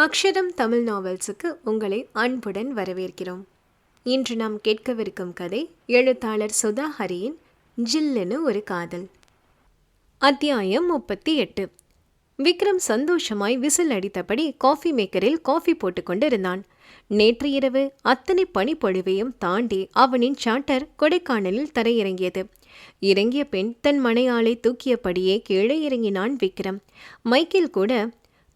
அக்ஷரம் தமிழ் நாவல்ஸுக்கு உங்களை அன்புடன் வரவேற்கிறோம். இன்று நாம் கேட்கவிருக்கும் கதை எழுத்தாளர் சுதா ஹரியின் ஜில்லுன்னு ஒரு காதல். அத்தியாயம் முப்பத்தி எட்டு. விக்ரம் சந்தோஷமாய் விசில் அடித்தபடி காஃபி மேக்கரில் காஃபி போட்டுக்கொண்டு இருந்தான் நேற்று இரவு அத்தனை பனிப்பொழிவையும் தாண்டி அவனின் சாட்டர் கொடைக்கானலில் தரையிறங்கியது. இறங்கிய பெண் தன் மனையாளை தூக்கியபடியே கீழே இறங்கினான் விக்ரம். மைக்கேல் கூட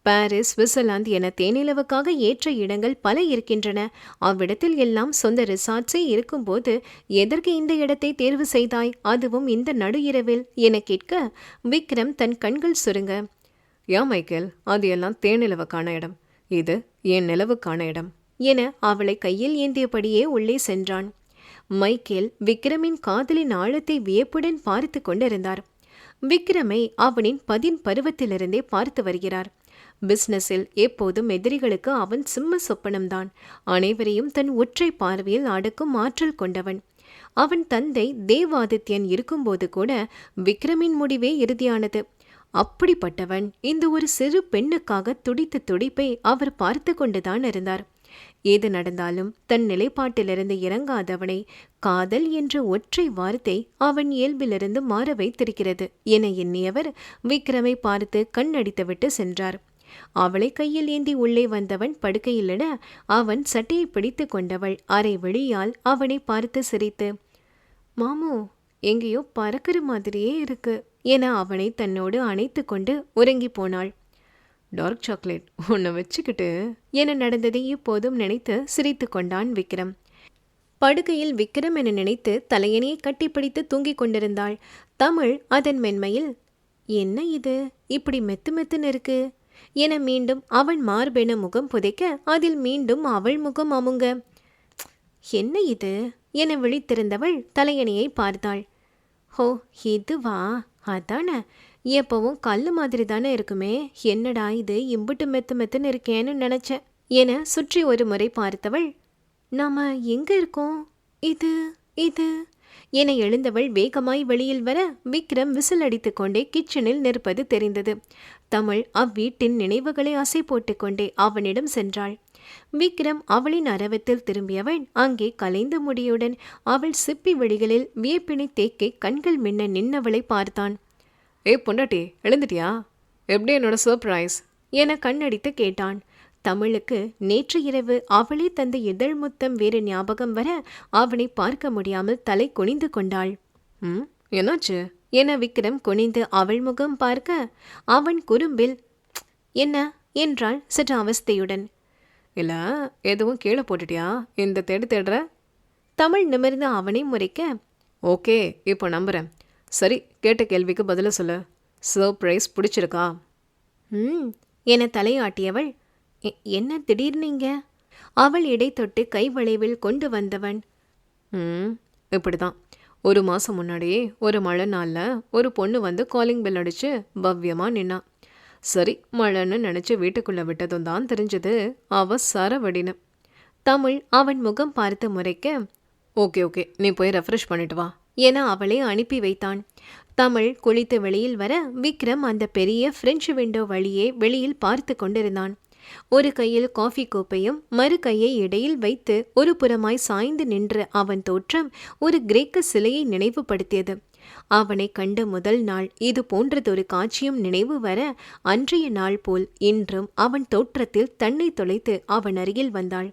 பாரிஸ் சுவிட்சர்லாந்து என தேனிலவுக்காக ஏற்ற இடங்கள் பல இருக்கின்றன. அவ்விடத்தில் எல்லாம் சொந்த ரிசார்ட்ஸே இருக்கும்போது எதற்கு இந்த இடத்தை தேர்வு செய்தாய்? அதுவும் இந்த நடு இரவில் என கேட்க விக்ரம் தன் கண்கள் சுருங்க. யா மைக்கேல் அது எல்லாம் தேனிலவுக்கான இடம். இது என் நிலவுக்கான இடம் என அவளை கையில் ஏந்தியபடியே உள்ளே சென்றான். மைக்கேல் விக்ரமின் காதலின் ஆழத்தை வியப்புடன் பார்த்து கொண்டிருந்தார். விக்ரமை அவனின் பதின் பருவத்திலிருந்தே பார்த்து வருகிறார். பிசினஸில் எப்போதும் எதிரிகளுக்கு அவன் சிம்ம சொப்பனம்தான். அனைவரையும் தன் ஒற்றை பார்வையில் அடக்கும் ஆற்றல் கொண்டவன். அவன் தந்தை தேவாதித்யன் இருக்கும்போது கூட விக்ரமின் முடிவே இறுதியானது. அப்படிப்பட்டவன் இந்த ஒரு சிறு பெண்ணுக்காக துடித்த துடிப்பை அவர் பார்த்து கொண்டுதான் இருந்தார். ஏது நடந்தாலும் தன் நிலைப்பாட்டிலிருந்து இறங்காதவனை காதல் என்ற ஒற்றை வார்த்தை அவன் இயல்பிலிருந்து மாற வைத்திருக்கிறது என எண்ணியவர் விக்ரமை பார்த்து கண்ணடித்துவிட்டு சென்றார். அவளை கையில் ஏந்தி உள்ளே வந்தவன் படுக்கையிலிட அவன் சட்டையை பிடித்து கொண்டவள். அரை வெளியால் அவனை பார்த்து சிரித்து மாமு எங்கேயோ பறக்கிற மாதிரியே இருக்கு என அவனை தன்னோடு அணைத்து கொண்டு உறங்கி போனாள். டார்க் சாக்லேட் உன்னை வச்சுக்கிட்டு என நடந்ததை இப்போதும் நினைத்து சிரித்து கொண்டான் விக்ரம். படுக்கையில் விக்ரம் என நினைத்து தலையணையை கட்டிப்பிடித்து தூங்கிக் கொண்டிருந்தாள். தமிழ் அதன் மென்மையில் என்ன இது? இப்படி மெத்து மெத்துன்னு இருக்கு. என மீண்டும் அவன் மார்பென முகம் புதைக்க அதில் மீண்டும் அவள் முகம் அமுங்க. என்ன இது? என விழித்திருந்தவள் தலையணையை பார்த்தாள். ஹோ இதுவா? அதானே? எப்பவும் கல் மாதிரி தானே இருக்குமே? என்னடா இது? இம்புட்டு மெத்து மெத்துன்னு இருக்கேன்னு நினச்சேன் என சுற்றி ஒரு முறை பார்த்தவள். நாம எங்க இருக்கோம்? இது இது என எழுந்தவள் வேகமாய் வெளியில் வர விக்ரம் விசில் அடித்துக் கொண்டே கிச்சனில் நிற்பது தெரிந்தது. தமிழ் அவ்வீட்டின் நினைவுகளை அசை போட்டுக்கொண்டே அவனிடம் சென்றாள். விக்ரம் அவளின் அரவத்தில் திரும்பியவன் அங்கே கலைந்த முடியுடன் அவள் சிப்பி வெளிகளில் வியப்பினை தேக்கை கண்கள் மின்ன நின்னவளை பார்த்தான். ஏ பொண்டாட்டி எழுந்துட்டியா? எப்படி என்னோட சர்ப்ரைஸ் என கண்ணடித்து கேட்டான். தமிழுக்கு நேற்று இரவு அவளே தந்த இதழ் முத்தம் வேறு ஞாபகம் வர அவனை பார்க்க முடியாமல் தலை குனிந்து கொண்டாள். ம் என்னாச்சு? என விக்ரம் குனிந்து அவள் முகம் பார்க்க அவன் குறும்பில் என்ன? என்றாள் சற்று அவஸ்தையுடன். இல்லை எதுவும் கீழே போட்டுட்டியா? இந்த தேடு தேடுற? தமிழ் நிமிர்ந்து அவனை முறைக்க ஓகே இப்போ நம்புகிறேன் சரி கேட்ட கேள்விக்கு பதில சொல்லு. சர்ப்ரைஸ் பிடிச்சிருக்கா? ம் என தலையாட்டியவள் என்ன திடீர்னீங்க அவள் இடைத்தொட்டு கை வளைவில் கொண்டு வந்தவன். ம் இப்படி தான் ஒரு மாதம் முன்னாடியே ஒரு மழை நாளில் ஒரு பொண்ணு வந்து காலிங் பெல் அடித்து பவ்யமாக நின்னா. சரி மழைன்னு நினச்சி வீட்டுக்குள்ளே விட்டதும் தான் தெரிஞ்சது அவ சரவடின்னு தமிழ் அவன் முகம் பார்த்து முறைக்க ஓகே ஓகே நீ போய் ரெஃப்ரெஷ் பண்ணிட்டு வா என அவளை அனுப்பி வைத்தான். தமிழ் குளித்து வெளியில் வர விக்ரம் அந்த பெரிய பிரெஞ்சு விண்டோ வழியே வெளியில் பார்த்து கொண்டிருந்தான். ஒரு கையில் காஃபி கோப்பையும் மறு கையை இடையில் வைத்து ஒரு புறமாய் சாய்ந்து நின்ற அவன் தோற்றம் ஒரு கிரேக்க சிலையை நினைவுபடுத்தியது. அவனை கண்ட முதல் நாள் இது போன்றதொரு காட்சியும் நினைவு வர அன்றைய நாள் போல் இன்றும் அவன் தோற்றத்தில் தன்னை தொலைத்து அவன் அருகில் வந்தாள்.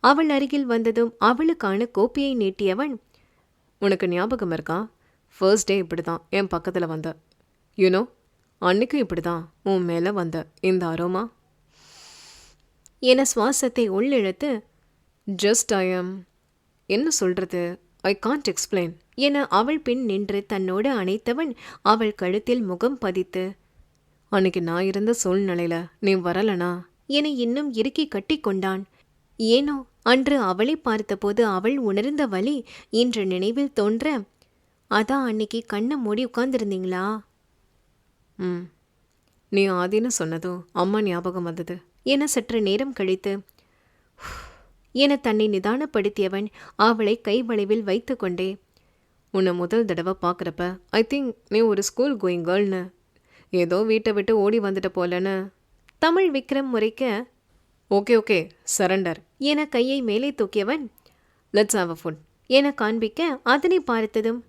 அவள் அருகில் வந்ததும் அவளுக்கான கோப்பையை நீட்டியவன் உனக்கு ஞாபகம் இருக்கா? ஃபர்ஸ்ட் டே இப்படி தான் என் பக்கத்தில் வந்த. யூனோ அன்னைக்கும் இப்படி தான் உன் மேலே வந்த இந்த அரோமா என சுவாசத்தை உள்ளிழுத்து ஜஸ்ட் ஐ எம் என்ன சொல்கிறது ஐ காண்ட் எக்ஸ்பிளைன் என அவள் பின் நின்று தன்னோடு அணைத்தவன் அவள் கழுத்தில் முகம் பதித்து அன்னைக்கு நான் இருந்த சூழ்நிலையில நீ வரலனா? என இன்னும் இறுக்கி கட்டி கொண்டான். ஏனோ? அன்று அவளை பார்த்தபோது அவள் உணர்ந்த வழி இன்று நினைவில் தோன்ற அதான் அன்னைக்கு கண்ணை மூடி உட்கார்ந்துருந்தீங்களா? ம். நீ ஆதின்னு சொன்னதும் அம்மா ஞாபகம் வந்தது. என சற்று நேரம் கழித்து என தன்னை நிதானப்படுத்தியவன் அவளை கைவளைவில் வைத்துக்கொண்டே உன்னை முதல் தடவை பார்க்குறப்ப ஐ திங்க் நீ ஒரு ஸ்கூல் கோயிங் கேர்ள்னு ஏதோ வீட்டை விட்டு ஓடி வந்துட்ட போலன்னு. தமிழ் விக்ரம் முறைக்க ஓகே ஓகே சரண்டர் என கையை மேலே தூக்கியவன் லெட்ஸ் ஹாவ் அ ஃபுட் என காண்பிக்க அதனை பார்த்ததும்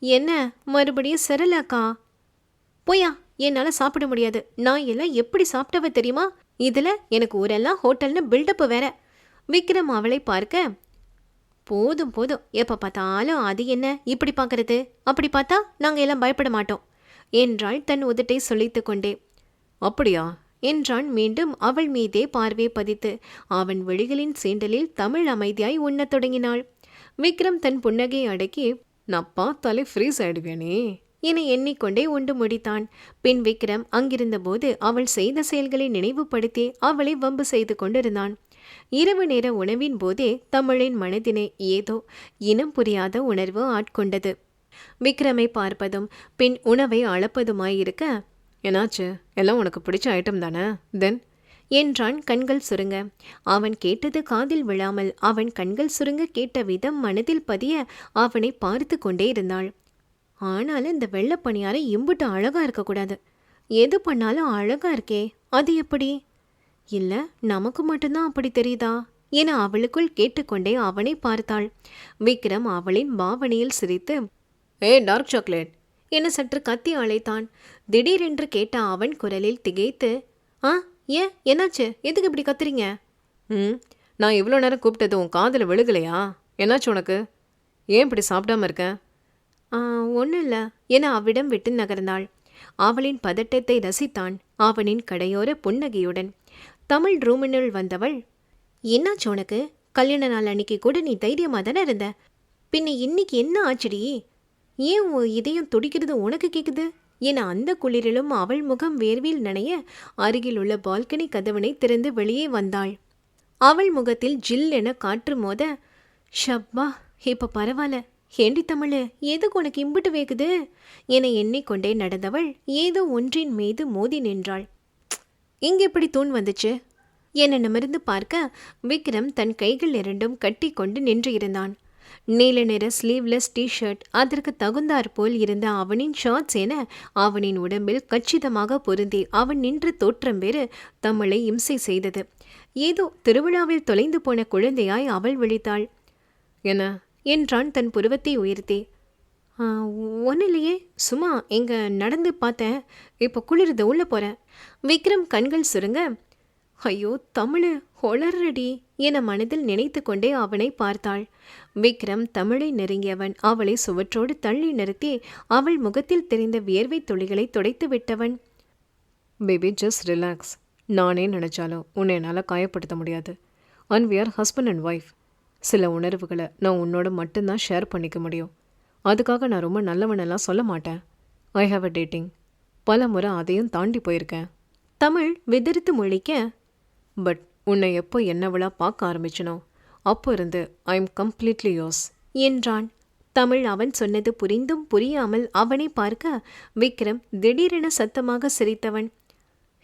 என்ன மறுபடியும் செரலாக்கா? போயா என்னால் சாப்பிட முடியாது. நான் எல்லாம் எப்படி சாப்பிட்டவ தெரியுமா? இதில் எனக்கு ஊரெல்லாம் ஹோட்டல்னு பில்டப்பு வேற. விக்ரம் அவளை பார்க்க போதும் போதும். எப்போ பார்த்தாலும் அது என்ன? இப்படி பார்க்கறது? அப்படி பார்த்தா நாங்கள் எல்லாம் பயப்பட மாட்டோம். என்றாள் தன் உதட்டை சொல்லித்து கொண்டே. அப்படியா? என்றான் மீண்டும் அவள் மீதே பார்வை பதித்து. அவன் விழிகளின் சீண்டலில் தமிழ் அமைதியாய் உண்ணத் தொடங்கினாள். விக்ரம் தன் புன்னகையை அடக்கி நான் பார்த்தாலே ஃப்ரீஸ் ஆயிடுவேனே. என எண்ணிக்கொண்டே உண்டு முடித்தான். பின் விக்ரம் அங்கிருந்தபோது அவள் செய்த செயல்களை நினைவுபடுத்தி அவளை வம்பு செய்து கொண்டிருந்தான். இரவு நேர உணவின் போதே தமிழின் மனதினை ஏதோ இனம் புரியாத உணர்வு ஆட்கொண்டது. விக்ரமை பார்ப்பதும் பின் உணவை அளப்பதுமாயிருக்க என்னாச்சு? எல்லாம் உனக்கு பிடிச்ச ஐட்டம் தானே? தென் என்றான் கண்கள் சுருங்க. அவன் கேட்டது காதில் விழாமல் அவன் கண்கள் சுருங்க கேட்ட விதம் மனதில் பதிய அவனை பார்த்து கொண்டே இருந்தாள். ஆனாலும் இந்த வெள்ளை பணியாரம் இம்புட்டு அழகாக இருக்கக்கூடாது. எது பண்ணாலும் அழகாக இருக்கே அது எப்படி? இல்லை நமக்கு மட்டும்தான் அப்படி தெரியுதா? என அவளுக்குள் கேட்டுக்கொண்டே அவனை பார்த்தாள். விக்ரம் அவளின் பாவனையில் சிரித்து ஏ டார்க் சாக்லேட் என சற்று கத்தி அழைத்தான். திடீரென்று கேட்ட அவன் குரலில் திகைத்து ஆ ஏன்? என்னாச்சு? எதுக்கு இப்படி கத்துறீங்க? ம் நான் இவ்வளோ நேரம் கூப்பிட்டது உன் காதில் விழுகலையா? என்னாச்சு உனக்கு? ஏன் இப்படி சாப்பிடாம இருக்கேன் ஒன்றும் இல்லை என அவ்விடம் விட்டு நகர்ந்தாள். அவளின் பதட்டத்தை ரசித்தான் அவனின் கடையோர புன்னகையுடன். தமிழ் ரூமினுள் வந்தவள் என்னாச்சு உனக்கு? கல்யாண நாள் அன்னைக்கு கூட நீ தைரியமாக தானே இருந்த? பின்ன இன்னைக்கு என்ன ஆச்சுடி? ஏன் உன் இதயம் துடிக்கிறது உனக்கு கேட்குது என அந்த குளிரிலும் அவள் முகம் வேர்வில் நனைய அருகில் உள்ள பால்கனி கதவனை திறந்து வெளியே வந்தாள். அவள் முகத்தில் ஜில் என காற்று மோத ஷப்பா இப்போ பரவாயில்ல ஏண்டி தமிழு எதுக்கு உனக்கு இம்பிட்டு வேகுது என எண்ணிக்கொண்டே நடந்தவள் ஏதோ ஒன்றின் மீது மோதி நின்றாள். இங்கே எப்படி தூண் வந்துச்சு? என நிமிர்ந்து பார்க்க விக்ரம் தன் கைகள் இரண்டும் கட்டி கொண்டு நின்று இருந்தான். நீல நிற ஸ்லீவ்லெஸ் டிஷர்ட் அதற்கு தகுந்தாற் போல் இருந்த அவனின் ஷார்ட்ஸ் என அவனின் உடம்பில் கச்சிதமாக பொருந்தி அவன் நின்று தோற்றம் வேறு தமிழை இம்சை செய்தது. ஏதோ திருவிழாவில் தொலைந்து போன குழந்தையாய் அவள் விழித்தாள். என்ன? என்றான் தன் புருவத்தை உயர்த்தி. ஒன்றும் இல்லையே சும்மா இங்கே நடந்து பார்த்தேன். இப்போ குளிருது உள்ளே போகிறேன் விக்ரம் கண்கள் சுருங்க. ஐயோ தமிழ் ஹொளர்ரடி என மனதில் நினைத்து கொண்டே அவனை பார்த்தாள். விக்ரம் தமிழை நெருங்கியவன். அவளை சுவற்றோடு தள்ளி நிறுத்தி அவள் முகத்தில் தெரிந்த வியர்வை துளிகளை துடைத்து விட்டவன். பேபி ஜஸ்ட் ரிலாக்ஸ் நானே நினச்சாலும் உன்னை என்னால் காயப்படுத்த முடியாது. And we are husband and wife சில உணர்வுகளை நான் உன்னோட மட்டும்தான் ஷேர் பண்ணிக்க முடியும். அதுக்காக நான் ரொம்ப நல்லவனெல்லாம் சொல்ல மாட்டேன். ஐ ஹாவ் அ டேட்டிங் பல முறை அதையும் தாண்டி போயிருக்கேன். தமிழ் விதிர்த்து முழிக்க பட் உன்னை எப்போ என்னவளா பார்க்க ஆரம்பிச்சனோ அப்போ இருந்து ஐ எம் கம்ப்ளீட்லி யோஸ் என்றான். தமிழ் அவன் சொன்னது புரிந்தும் புரியாமல் அவனை பார்க்க விக்ரம் திடீரென சத்தமாக சிரித்தவன்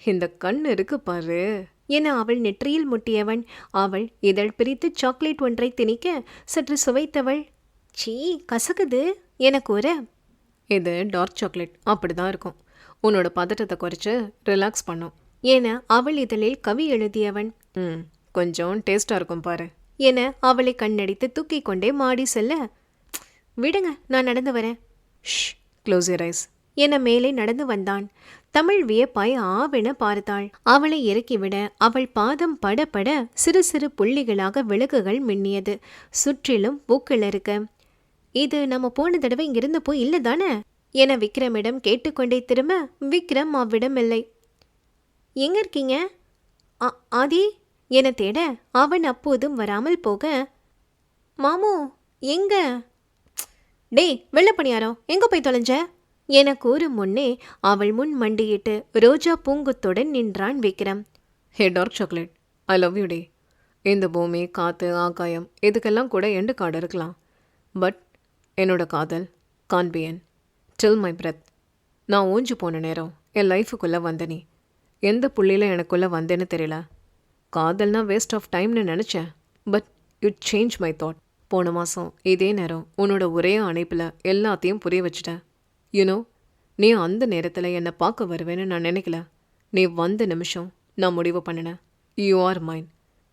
இந்த கண் இருக்கு பாரு. என அவள் நெற்றியில் முட்டியவன். அவள் இதழ் பிரித்து சாக்லேட் ஒன்றை திணிக்க சற்று சுவைத்தவள். சீ கசக்குது என கூற இது டார்க் சாக்லேட் அப்படி தான் இருக்கும். உன்னோட பதட்டத்தை குறைச்சு ரிலாக்ஸ் பண்ணும் என அவள் இதழில் கவி எழுதியவன். ம் கொஞ்சம் டேஸ்ட்டாக இருக்கும் பாரு என அவளை கண்ணடித்து தூக்கி கொண்டே மாடி செல்ல விடுங்க நான் நடந்து வரேன். ஷ் க்ளோஸ் your ஐஸ் என மேலே நடந்து வந்தான். தமிழ் வியப்பாய் ஆவென பார்த்தாள். அவளை இறக்கிவிட அவள் பாதம் படபட சிறு சிறு புள்ளிகளாக விளக்குகள் மின்னியது. சுற்றிலும் பூக்கள் இருக்க இது நம்ம போன தடவை இங்கிருந்து போய் இல்லை தானே? என விக்ரமிடம் கேட்டுக்கொண்டே திரும்ப விக்ரம் அவ்விடம் இல்லை எங்க இருக்கீங்க? ஆதி என தேட அவன் அப்போதும் வராமல் போக. மாமு எங்க? டேய் வெள்ளப்பணியாரம் எங்க போய் தொலைஞ்ச? என கூறும் முன்னே அவள் முன் மண்டியிட்டு ரோஜா பூங்குத்துடன் நின்றான் Vikram. Hey dark chocolate I love you டே இந்த பூமி காற்று ஆகாயம் இதுக்கெல்லாம் கூட எண்டு கார்டு இருக்கலாம். பட் என்னோட காதல் கான்பியன் டில் மை பிரத் நான் ஊஞ்சு போன நேரம் என் லைஃபுக்குள்ளே வந்த நீ. எந்த புள்ளியில் எனக்குள்ளே வந்தேன்னு தெரியல. காதல்னா வேஸ்ட் ஆஃப் டைம்னு நினச்சேன். But you change my thought போன மாதம் இதே நேரம் உன்னோட ஒரே அணைப்பில் எல்லாத்தையும் புரிய வச்சுட்டேன். யூனோ நீ அந்த நேரத்தில் என்னை பார்க்க வருவேன்னு நான் நினைக்கல. நீ வந்த நிமிஷம் நான் முடிவு பண்ணினேன். யூ ஆர் மைன்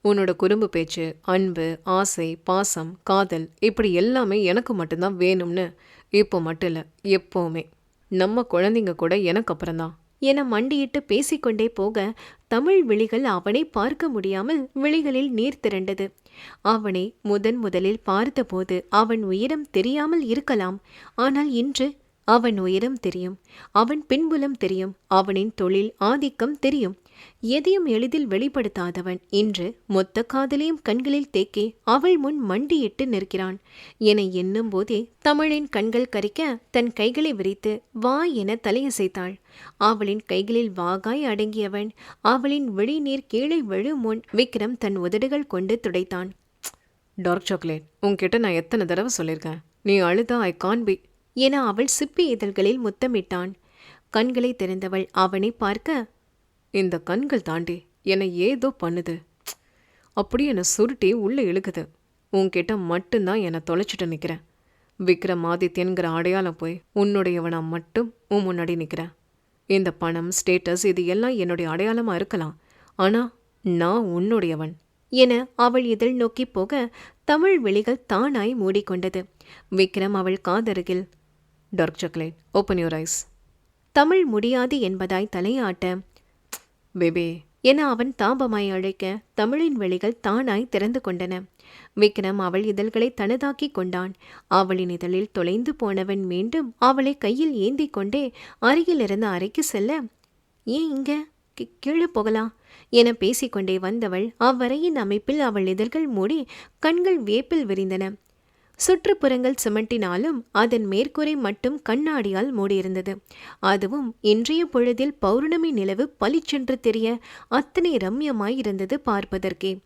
உன்னோட குறும்பு பேச்சு அன்பு ஆசை பாசம் காதல் இப்படி எல்லாமே எனக்கு மட்டும்தான் வேணும்னு இப்போ மட்டும் இல்லை எப்போவுமே. நம்ம குழந்தைங்க கூட எனக்கு அப்புறம்தான் என மண்டியிட்டு பேசிக்கொண்டே போக தமிழ் விழிகள் அவனை பார்க்க முடியாமல் விழிகளில் நீர் திரண்டது. அவனை முதன் முதலில் பார்த்தபோது அவன் உயரம் தெரியாமல் இருக்கலாம். ஆனால் இன்று அவன் உயரம் தெரியும் அவன் பின்புலம் தெரியும் அவனின் தொழில் ஆதிக்கம் தெரியும். எதையும் எளிதில் வெளிப்படுத்தாதவன் இன்று மொத்த காதலையும் கண்களில் தேக்கி அவள் முன் மண்டியிட்டு நிற்கிறான். என எண்ணும் போதே தமிழின் கண்கள் கரிக்க தன் கைகளை விரித்து வா என தலையசைத்தாள். அவளின் கைகளில் வாகாய் அடங்கியவன் அவளின் வெளிநீர் கீழே விழு முன் விக்ரம் தன் உதடுகள் கொண்டு துடைத்தான். டார்க் சாக்லேட் உன்கிட்ட நான் எத்தனை தடவை சொல்லியிருக்கேன்? நீ அழுதா ஐ கான் பி என அவள் சிப்பி இதழ்களில் முத்தமிட்டான். கண்களை திறந்தவள் அவனை பார்க்க இந்த கண்கள் தாண்டி என்னை ஏதோ பண்ணுது. அப்படி அப்படியே என்னை சுருட்டி உள்ளே இழுக்குது. உன்கிட்ட மட்டும்தான் என்னை தொலைச்சிட்டு நிற்கிறேன் விக்ரம் ஆதித்யன்கிற அடையாளம் போய் உன்னுடையவனா மட்டும் உன் முன்னாடி நிற்கிறேன் இந்த பணம் ஸ்டேட்டஸ் இது எல்லாம் என்னுடைய அடையாளமாக இருக்கலாம். ஆனால் நான் உன்னுடையவன். என அவள் இதழ் நோக்கி போக தமிழ் விழிகள் தானாய் மூடிக்கொண்டது. விக்ரம் அவள் காதருகில் dark chocolate open your eyes Tamil முடியாது என்பதாய் தலையாட்ட பேபி என அவன் தாபமாய் அழைக்க தமிழின் வெளிகள் தானாய் திறந்து கொண்டன. விக்ரம் அவள் இதழ்களை தனதாக்கி கொண்டான். அவளின் இதழில் தொலைந்து போனவன் மீண்டும் அவளை கையில் ஏந்தி கொண்டே அருகில் இருந்த அறைக்கு செல்ல ஏன் இங்க? கி- கீழே போகலாம் என பேசிக்கொண்டே வந்தவள் அவ்வறையின் அமைப்பில் அவள் இதழ்கள் மூடி கண்கள் வேப்பில் விரிந்தன. சுற்றுப்புறங்கள் சிமெண்டினாலும் அதன் மேற்கூரை மட்டும் கண்ணாடியால் மூடியிருந்தது. அதுவும் இன்றைய பொழுதில் பௌர்ணமி நிலவு பளிச்சென்று தெரிய அத்தனை ரம்யமாய் இருந்தது பார்ப்பதற்கே.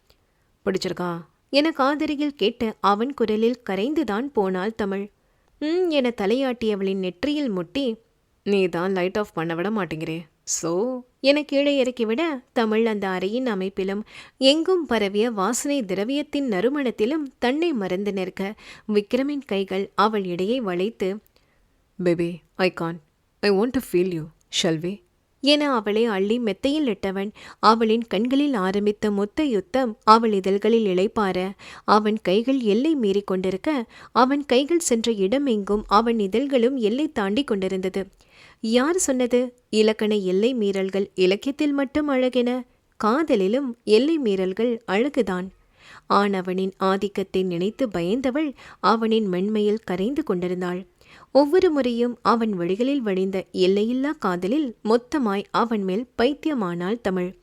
பிடிச்சிருக்கா? என காதரியில் கேட்ட அவன் குரலில் கரைந்துதான் போனாள் தமிழ். ம் என தலையாட்டியவளின் நெற்றியில் முட்டி நீ தான் லைட் ஆஃப் பண்ண விட மாட்டேங்கிறே. ஸோ என கீழே இறக்கிவிட தமிழ் அந்த அறையின் அமைப்பிலும் எங்கும் பரவிய வாசனை திரவியத்தின் நறுமணத்திலும் தன்னை மறந்து நிற்க விக்ரமின் கைகள் அவள் இடையே வளைத்து baby I can I want to feel you Shalvi என அவளை அள்ளி மெத்தையில் இட்டவன் அவளின் கண்களில் ஆரம்பித்த மொத்த யுத்தம் அவள் இதழ்களில் இளைப்பார அவன் கைகள் எல்லை மீறி கொண்டிருக்க அவன் கைகள் சென்ற இடமெங்கும் அவன் இதழ்களும் எல்லை தாண்டி கொண்டிருந்தது. யார் சொன்னது? இலக்கண எல்லை மீறல்கள் இலக்கியத்தில் மட்டும் அழகென காதலிலும் எல்லை மீறல்கள் அழகுதான். ஆணவனின் ஆதிக்கத்தை நினைத்து பயந்தவள் அவனின் மென்மையில் கரைந்து கொண்டிருந்தாள். ஒவ்வொரு முறையும் அவன் வழிகளில் வழிந்த எல்லையில்லா காதலில் மொத்தமாய் அவன் மேல் பைத்தியமானாள் தமிழ்.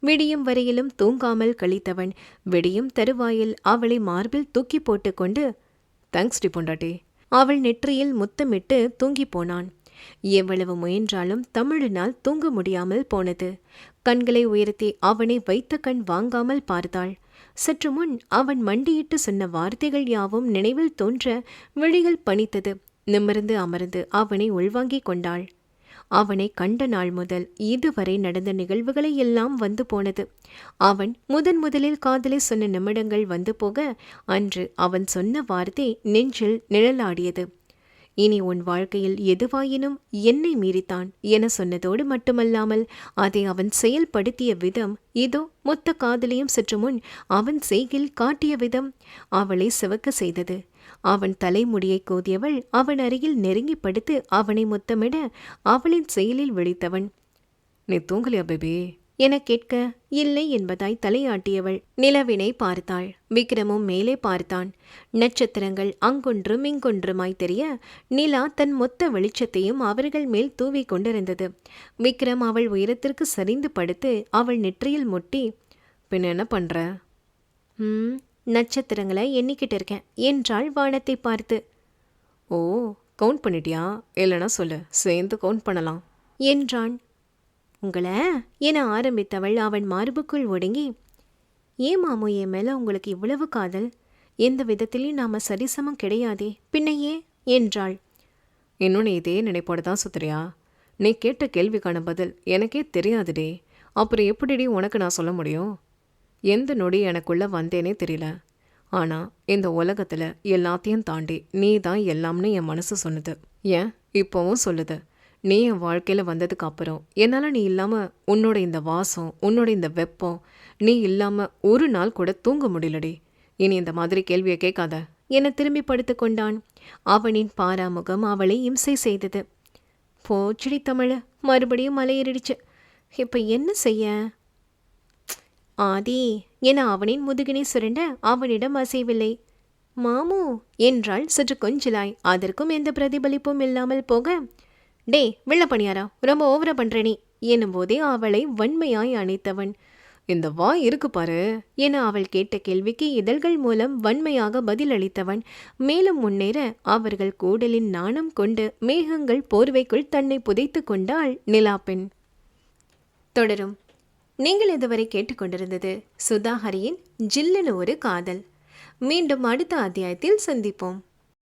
விடியும் வரையிலும் தூங்காமல் கழித்தவன் விடியும் தருவாயில் அவளை மார்பில் தூக்கி போட்டுக்கொண்டு தேங்க்ஸ் டி பொண்டாட்டி. அவள் நெற்றியில் முத்தமிட்டு தூங்கிப் போனான். எவ்வளவு முயன்றாலும் தமிழினால் தூங்க முடியாமல் போனது. கண்களை உயர்த்தி அவனை வைத்த கண் வாங்காமல் பார்த்தாள். சற்று முன் அவன் மண்டியிட்டு சொன்ன வார்த்தைகள் யாவும் நினைவில் தோன்ற விழிகள் பணித்தது நிமிர்ந்து அமர்ந்து அவனை உள்வாங்கிக் கொண்டாள். அவனை கண்ட நாள் முதல் இதுவரை நடந்த நிகழ்வுகளை எல்லாம் வந்து போனது. அவன் முதன் முதலில் காதலை சொன்ன நிமிடங்கள் வந்து போக அன்று அவன் சொன்ன வார்த்தை நெஞ்சில் நிழலாடியது. இனி உன் வாழ்க்கையில் எதுவாயினும் என்னை மீறித்தான் என சொன்னதோடு மட்டுமல்லாமல் அதை அவன் செயல்படுத்திய விதம் இதோ மொத்த காதலையும் சற்று முன் அவன் செய்கில் காட்டிய விதம் அவளை சிவக்க செய்தது. அவன் தலைமுடியை கோதியவள் அவன் அருகில் நெருங்கி படுத்து அவனை முத்தமிட அவளின் செயலில் விழித்தவன். நீ தூங்கலையா பேபி? என கேட்க இல்லை என்பதாய் தலையாட்டியவள். நிலவினை பார்த்தாள். விக்ரமும் மேலே பார்த்தான். நட்சத்திரங்கள் அங்கொன்றும் இங்கொன்றுமாய் தெரிய நிலா தன் மொத்த வெளிச்சத்தையும் அவர்கள் மேல் தூவிக் கொண்டிருந்தது. விக்ரம் அவள் உயரத்திற்கு சரிந்து படுத்து அவள் நெற்றியில் முட்டி பின் என்ன பண்ற? ம் நட்சத்திரங்களை எண்ணிக்கிட்டு இருக்கேன் என்றாள் வானத்தை பார்த்து. ஓ கவுண்ட் பண்ணிட்டியா? இல்லைன்னா சொல்லு. சேர்ந்து கவுண்ட் பண்ணலாம் என்றான். உங்களை என ஆரம்பித்தவள் அவன் மார்புக்குள் ஒடுங்கி ஏன் மாமு என் மேல உங்களுக்கு இவ்வளவு காதல்? எந்த விதத்திலையும் நாம சரிசமம் கிடையாதே பின்னையே? என்றாள். இன்னும் நீ இதே நினைப்போடு தான் சுத்திரியா. நீ கேட்ட கேள்விக்கான பதில் எனக்கே தெரியாதுடே. அப்புறம் எப்படிடி உனக்கு நான் சொல்ல முடியும்? எந்த நொடி எனக்குள்ள வந்தேனே தெரியல. ஆனால் இந்த உலகத்தில் எல்லாத்தையும் தாண்டி நீ தான் எல்லாம்னு என் மனசு சொன்னது. ஏன்? இப்போவும் சொல்லுது. நீ என் வாழ்க்கையில் வந்ததுக்கு அப்புறம் என்னால் நீ இல்லாமல் உன்னோட இந்த வாசம் உன்னோட இந்த வெப்பம் நீ இல்லாம ஒரு நாள் கூட தூங்க முடியலடி. இனி இந்த மாதிரி கேள்வியை கேட்காத. என திரும்பி படுத்து கொண்டான். அவனின் பாராமுகம் அவளை இம்சை செய்தது. போச்சுடி தமிழ மறுபடியும் மலையேறிடுச்சு இப்போ என்ன செய்ய? ஆதி என அவனின் முதுகினை சுரண்ட அவனிடம் அசைவில்லை. மாமு என்றாள் சற்று கொஞ்சலாய். அதற்கும் எந்த பிரதிபலிப்பும் இல்லாமல் போக டே வெள்ள பணியாரா? ரொம்ப ஓவரா பண்ணுற நீ. எனும்போதே அவளை வன்மையாய் அணைத்தவன். இந்த வா இருக்கு பாரு என அவள் கேட்ட கேள்விக்கு இதழ்கள் மூலம் வன்மையாக பதிலளித்தவன் மேலும் முன்னேற அவர்கள் கூடலின் நாணம் கொண்டு மேகங்கள் போர்வைக்குள் தன்னை புதைத்து கொண்டாள் நிலாப்பெண் தொடரும். நீங்கள் இதுவரை கேட்டுக்கொண்டிருந்தது சுதாஹரியின் ஜில்லுன்னு ஒரு காதல். மீண்டும் அடுத்த அத்தியாயத்தில் சந்திப்போம்.